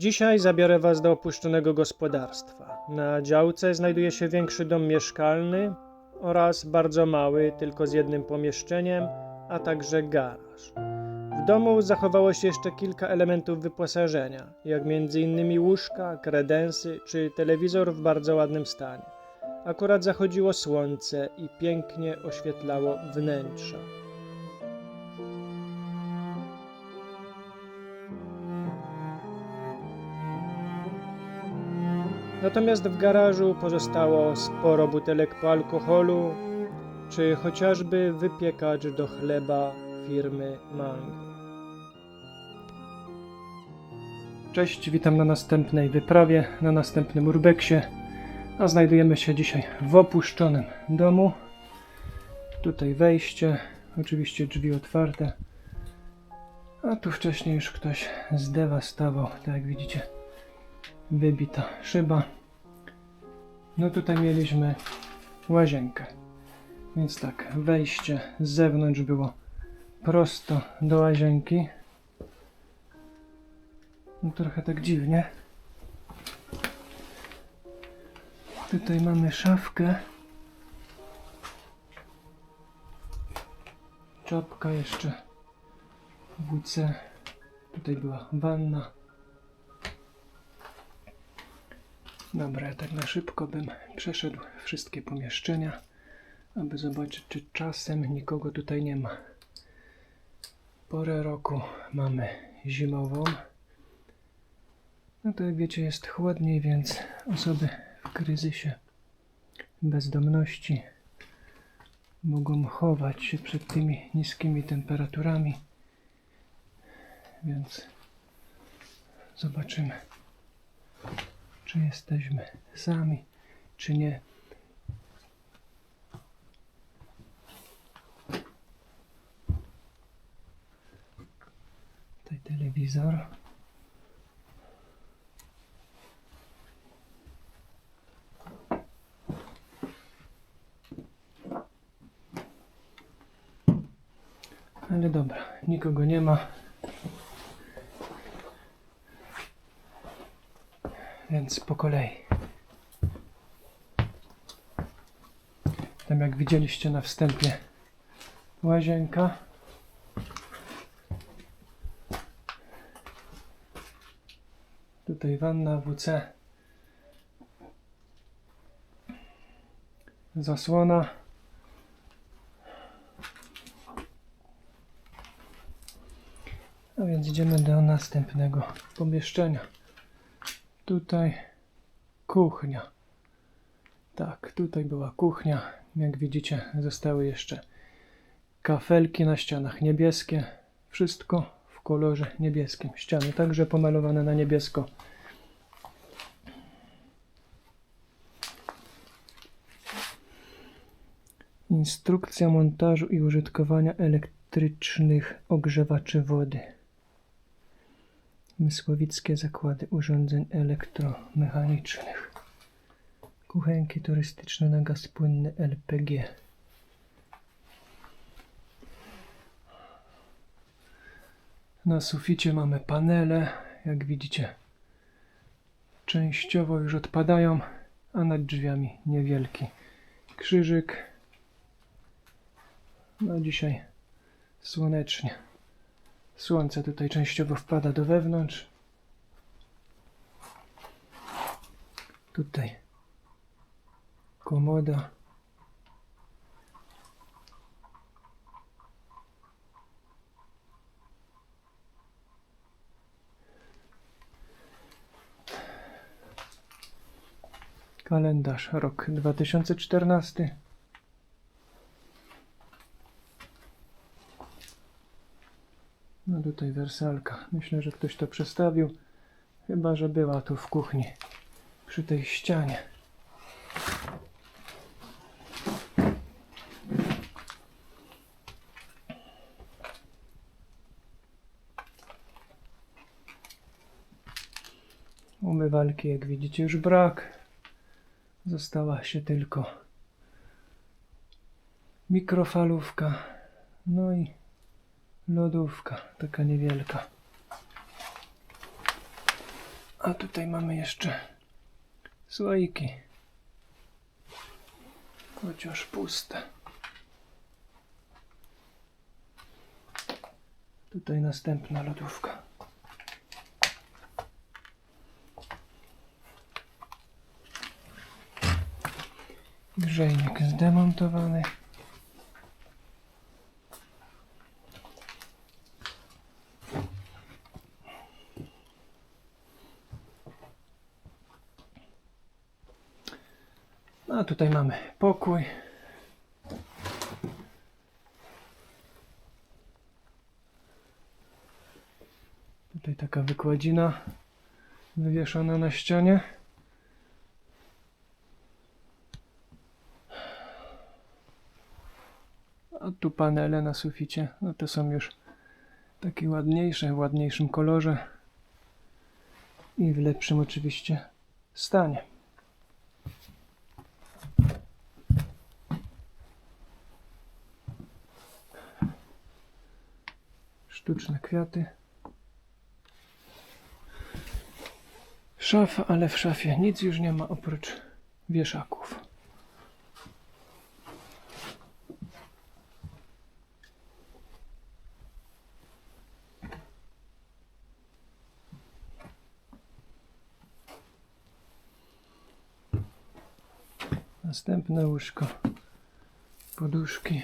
Dzisiaj zabiorę Was do opuszczonego gospodarstwa. Na działce znajduje się większy dom mieszkalny oraz bardzo mały, tylko z jednym pomieszczeniem, a także garaż. W domu zachowało się jeszcze kilka elementów wyposażenia, jak m.in. łóżka, kredensy czy telewizor w bardzo ładnym stanie. Akurat zachodziło słońce i pięknie oświetlało wnętrza. Natomiast w garażu pozostało sporo butelek po alkoholu, czy chociażby wypiekacz do chleba firmy Mango. Cześć, witam na następnej wyprawie, na następnym urbeksie. A znajdujemy się dzisiaj w opuszczonym domu. Tutaj wejście, oczywiście drzwi otwarte. A tu wcześniej już ktoś zdewastował, tak jak widzicie wybita szyba. No tutaj mieliśmy łazienkę. Więc tak, wejście z zewnątrz było prosto do łazienki. No trochę tak dziwnie. Tutaj mamy szafkę. Czapka jeszcze. WC. Tutaj była wanna. Dobra, tak na szybko bym przeszedł wszystkie pomieszczenia, aby zobaczyć, czy czasem nikogo tutaj nie ma. Porę roku mamy zimową. No to jak wiecie, jest chłodniej, więc osoby w kryzysie bezdomności mogą chować się przed tymi niskimi temperaturami. Więc zobaczymy czy jesteśmy sami, czy nie. Tutaj telewizor. Ale dobra, nikogo nie ma. Więc po kolei. Tam jak widzieliście na wstępie łazienka. Tutaj wanna WC. Zasłona. A więc idziemy do następnego pomieszczenia. Tutaj kuchnia. Tak, tutaj była kuchnia. Jak widzicie, zostały jeszcze kafelki na ścianach niebieskie. Wszystko w kolorze niebieskim. Ściany także pomalowane na niebiesko. Instrukcja montażu i użytkowania elektrycznych ogrzewaczy wody. Mysłowickie zakłady urządzeń elektromechanicznych. Kuchenki turystyczne na gaz płynny LPG. Na suficie mamy panele, jak widzicie. Częściowo już odpadają, a nad drzwiami niewielki krzyżyk. No dzisiaj słonecznie. Słońce tutaj częściowo wpada do wewnątrz. Tutaj komoda. Kalendarz rok 2014. No tutaj wersalka. Myślę, że ktoś to przestawił. Chyba, że była tu w kuchni. Przy tej ścianie. Umywalki, jak widzicie, już brak. Została się tylko mikrofalówka. No i Lodówka, taka niewielka. A tutaj mamy jeszcze słoiki. Chociaż puste. Tutaj następna lodówka. Grzejnik zdemontowany. Tutaj mamy pokój. Tutaj taka wykładzina wywieszona na ścianie. A tu panele na suficie. No to są już takie ładniejsze, w ładniejszym kolorze i w lepszym oczywiście stanie. Sztuczne kwiaty. Szafa, ale w szafie nic już nie ma oprócz wieszaków. Następne łóżko. Poduszki.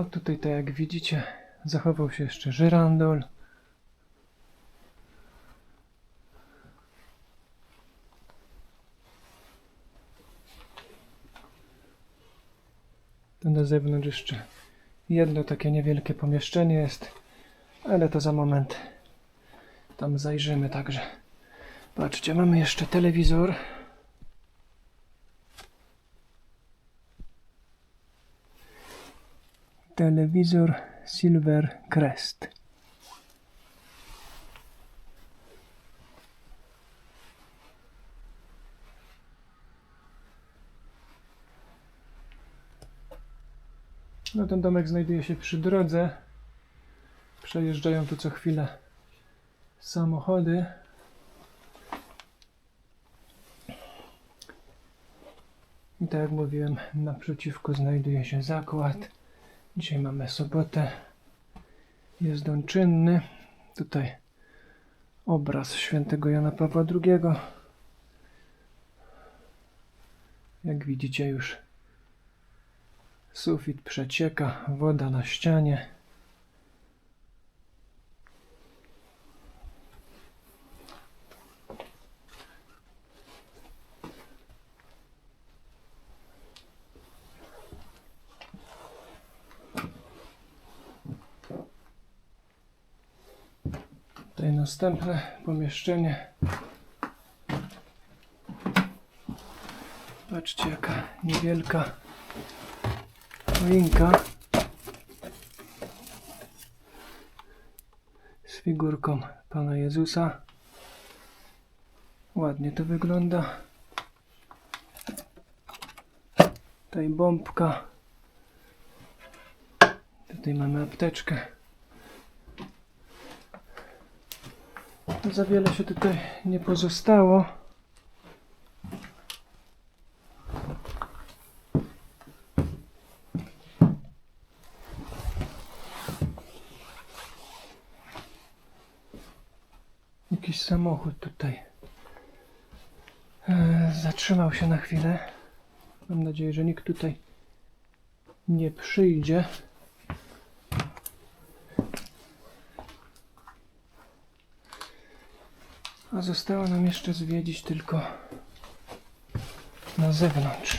A tutaj, tak jak widzicie, zachował się jeszcze żyrandol. Tu na zewnątrz jeszcze jedno takie niewielkie pomieszczenie jest, ale to za moment tam zajrzymy także. Patrzcie, mamy jeszcze telewizor. Telewizor Silver Crest. No ten domek znajduje się przy drodze. Przejeżdżają tu co chwilę samochody. I tak jak mówiłem, naprzeciwko znajduje się zakład. Dzisiaj mamy sobotę. Jest on czynny. Tutaj obraz świętego Jana Pawła II. Jak widzicie już sufit przecieka, woda na ścianie. Tutaj następne pomieszczenie. Patrzcie jaka niewielka choinka z figurką Pana Jezusa. Ładnie to wygląda. Tutaj bombka. Tutaj mamy apteczkę. Za wiele się tutaj nie pozostało. Jakiś samochód tutaj e, zatrzymał się na chwilę. Mam nadzieję, że nikt tutaj nie przyjdzie. Zostało nam jeszcze zwiedzić tylko na zewnątrz.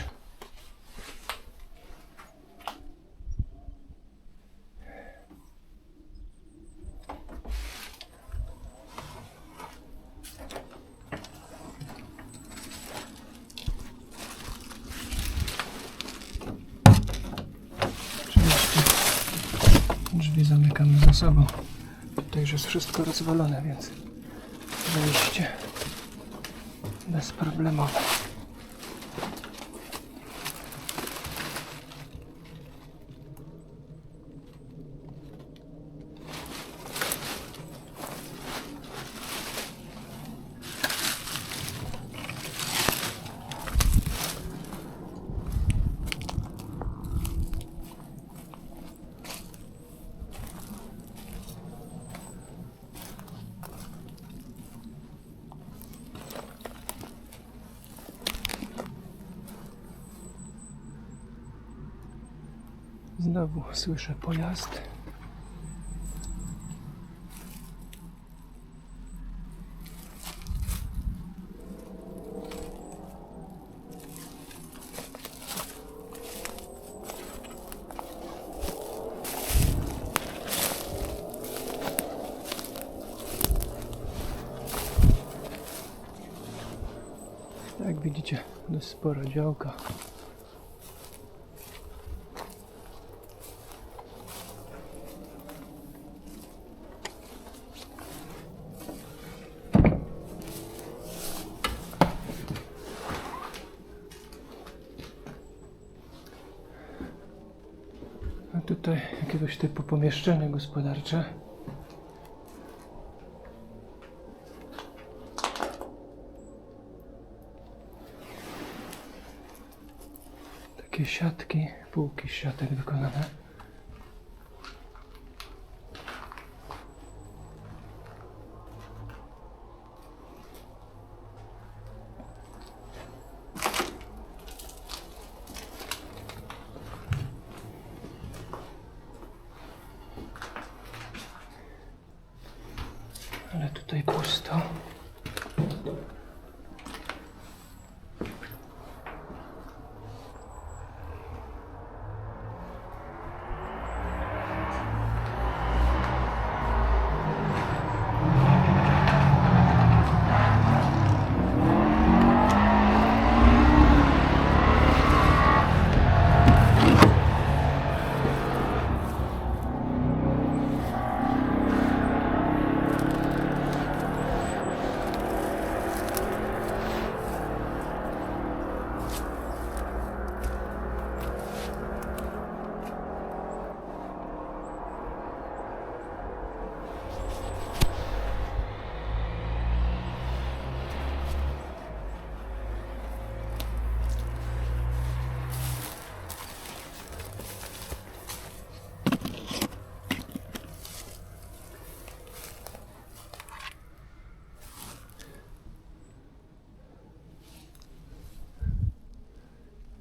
Drzwi zamykamy za sobą. Tutaj już jest wszystko rozwalone, więc wejście bezproblemowe. Znowu słyszę pojazd. Jak widzicie, dość spora działka. A tutaj jakiegoś typu pomieszczenie gospodarcze. Takie siatki, półki siatek wykonane. Ale tutaj pusto.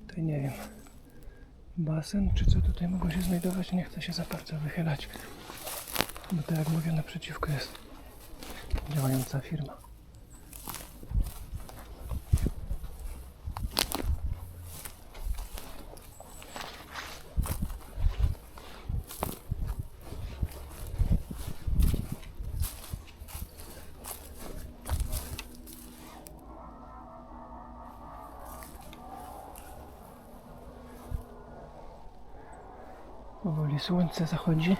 Tutaj nie wiem. Basen, czy co tutaj mogło się znajdować? Nie chcę się za bardzo wychylać. Bo to jak mówię, naprzeciwko jest działająca firma. Powoli słońce zachodzi.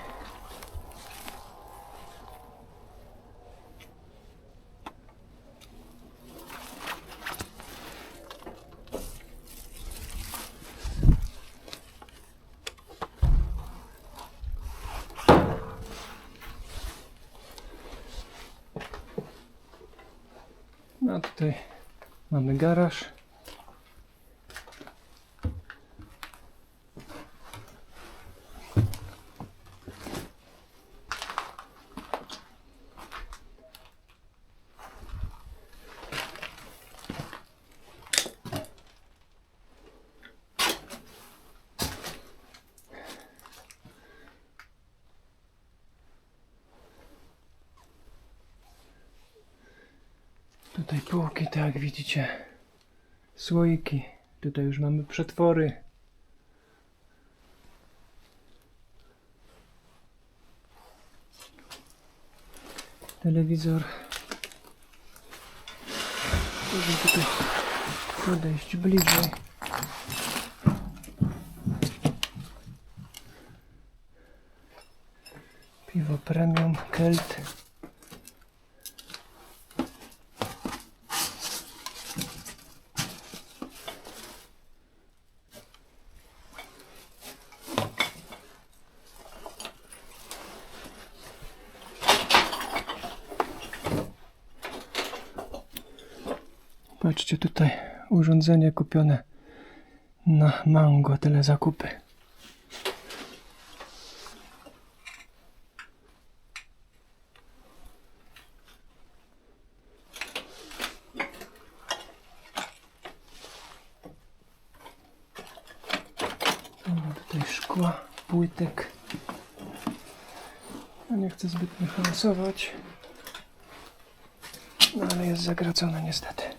No tutaj mamy garaż. Tutaj półki, tak jak widzicie. Słoiki. Tutaj już mamy przetwory. Telewizor. Możemy tutaj podejść bliżej. Piwo premium, kelt. Patrzcie tutaj, urządzenie kupione na mango, tyle zakupy. Tutaj szkła. płytek. No nie chcę zbytnio hałasować. No ale jest zagracona niestety.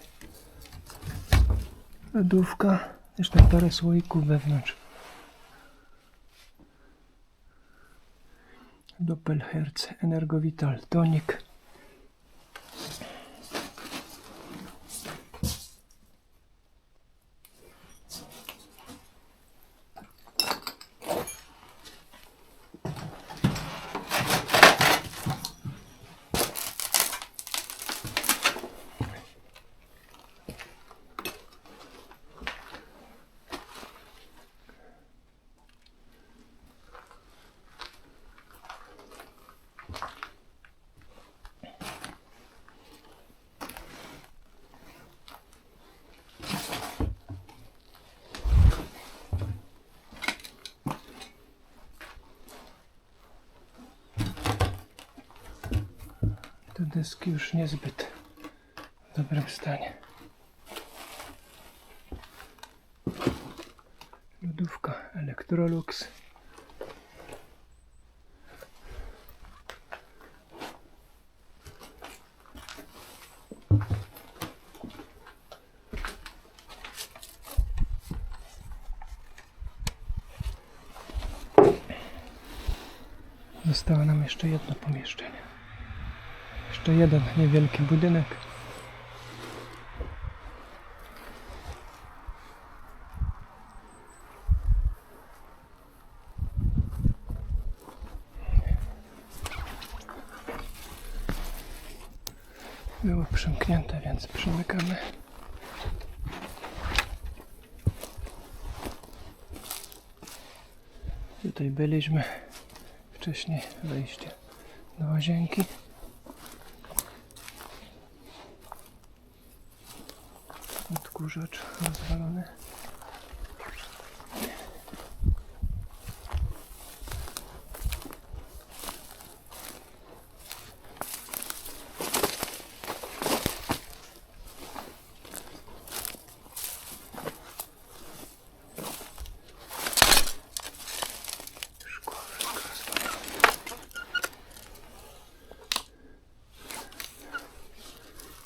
Lodówka. Jeszcze parę słoików wewnątrz. Doppelherz Energovital Tonic. Te deski już niezbyt w dobrym stanie. Lodówka Electrolux. Zostało nam jeszcze jedno pomieszczenie. Jeszcze jeden niewielki budynek. Było przymknięte, więc przymykamy. Tutaj byliśmy wcześniej wejście do łazienki. Odkurzacz rozwalony.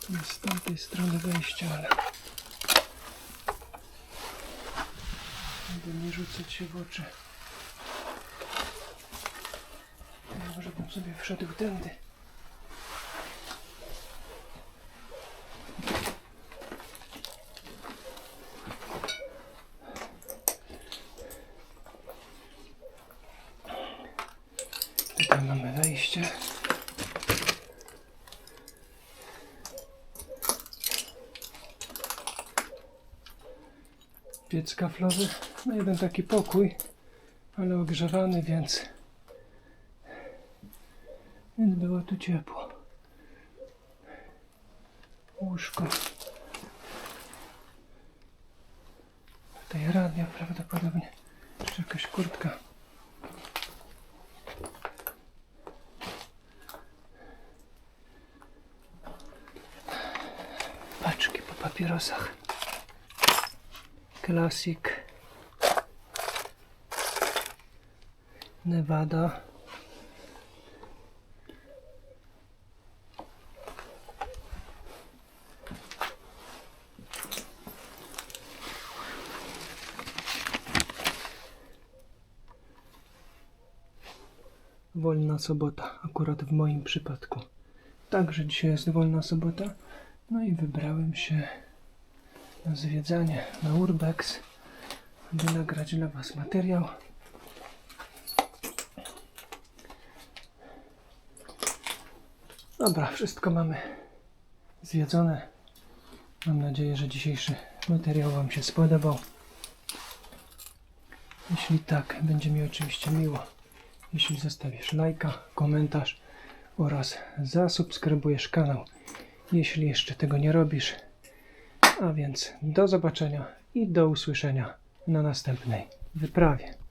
Jest z tamtej strony wejście, ale żeby nie rzucać się w oczy. Może bym sobie wszedł tędy. Tutaj mamy wejście. Piec kaflowy. No jeden taki pokój, ale ogrzewany, więc więc było tu ciepło. Łóżko. Tutaj radio prawdopodobnie. Jeszcze jakaś kurtka. Paczki po papierosach. Classic Nevada Wolna sobota, akurat w moim przypadku. Także dzisiaj jest wolna sobota. No i wybrałem się zwiedzanie na Urbex, by nagrać dla Was materiał. Dobra, wszystko mamy zwiedzone. Mam nadzieję, że dzisiejszy materiał Wam się spodobał. Jeśli tak, będzie mi oczywiście miło, jeśli zostawisz lajka, komentarz oraz zasubskrybujesz kanał. Jeśli jeszcze tego nie robisz, a więc do zobaczenia i do usłyszenia na następnej wyprawie.